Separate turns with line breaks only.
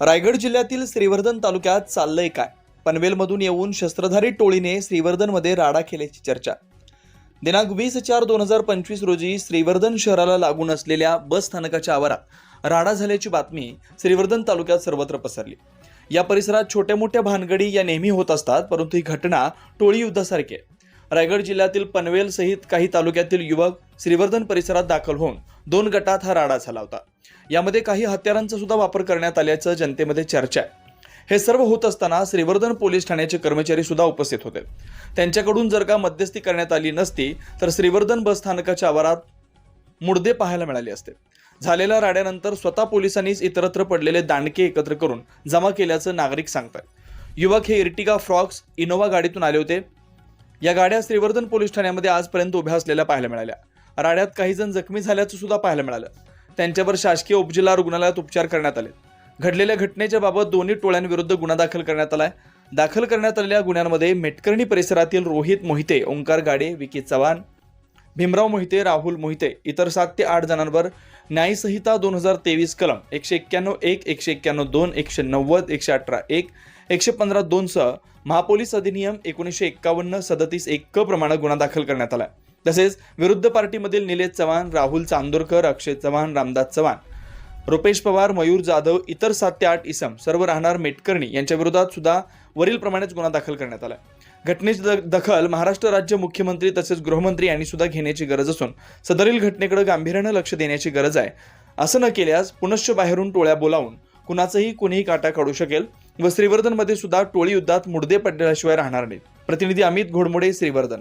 रायगड जिल्ह्यातील श्रीवर्धन तालुक्यात चाललंय काय? पनवेलमधून येऊन शस्त्रधारी टोळीने श्रीवर्धनमध्ये राडा केल्याची चर्चा. दिनांक वीस चार दोन हजार पंचवीस रोजी श्रीवर्धन शहराला लागून असलेल्या बस स्थानकाच्या आवारात राडा झाल्याची बातमी श्रीवर्धन तालुक्यात सर्वत्र पसरली. या परिसरात छोट्या मोठ्या भानगडी या नेहमी होत असतात परंतु ही घटना टोळी युद्धासारखी आहे. रायगड जिल्ह्यातील पनवेल सहित काही तालुक्यातील युवक श्रीवर्धन परिसरात दाखल होऊन दोन गटात हा राडा झाला होता. यामध्ये काही हत्यारांचा सुद्धा वापर करण्यात आल्याचं जनतेमध्ये चर्चा आहे. हे सर्व होत असताना श्रीवर्धन पोलीस ठाण्याचे कर्मचारी सुद्धा उपस्थित होते. त्यांच्याकडून जर का मध्यस्थी करण्यात आली नसती तर श्रीवर्धन बस स्थानकाच्या आवारात मुडदे पाहायला मिळाले असते. झालेल्या राड्यानंतर स्वतः पोलिसांनीच इतरत्र पडलेले दांडके एकत्र करून जमा केल्याचं नागरिक सांगतात युवक हे इर्टिगा फ्रॉक्स इनोवा गाडीतून आले होते. या गाड्या श्रीवर्धन पोलीस ठाण्यामध्ये आजपर्यंत उभ्या असलेल्या पाहायला मिळाल्या. राड्यात काही जण जखमी झाल्याचं सुद्धा पाहायला मिळालं. त्यांच्यावर शासकीय उपजिल्हा रुग्णालयात उपचार करण्यात आले. घडलेल्या घटनेच्या बाबत दोन्ही टोळ्यांविरुद्ध गुन्हा दाखल करण्यात आला आहे दाखल करण्यात आलेल्या गुन्ह्यांमध्ये मेटकर्णी परिसरातील रोहित मोहिते ओंकार गाडे विकी चव्हाण भीमराव मोहिते राहुल मोहिते इतर सात ते आठ जणांवर न्यायसंहिता दोन हजार तेवीस कलम एकशे एक्क्याण्णव एक एकशे एक्क्याण्णव दोन एकशे नव्वद एकशे अठरा एक एकशे पंधरा दोनसह महापोलीस अधिनियम एकोणीसशे एक्कावन्न सदतीस एक क प्रमाणे गुन्हा दाखल करण्यात आला आहे तसेच विरुद्ध पार्टीमधील निलेश चव्हाण राहुल चांदोरकर अक्षय चव्हाण रामदास चव्हाण रुपेश पवार मयूर जाधव इतर सात ते आठ इसम सर्व राहणार मेटकर्णी यांच्या विरोधात सुद्धा वरील प्रमाणेच गुन्हा दाखल करण्यात आला घटनेची दखल महाराष्ट्र राज्य मुख्यमंत्री तसेच गृहमंत्री यांनी सुद्धा घेण्याची गरज असून सदरील घटनेकडे गांभीर्यानं लक्ष देण्याची गरज आहे. असं न केल्यास पुनश्च बाहेरून टोळ्या बोलावून कुणाचंही कुणीही काटा काढू शकेल व श्रीवर्धनमध्ये सुद्धा टोळी युद्धात मुडदे पडल्याशिवाय राहणार नाहीत. प्रतिनिधी अमित घोडमोडे श्रीवर्धन.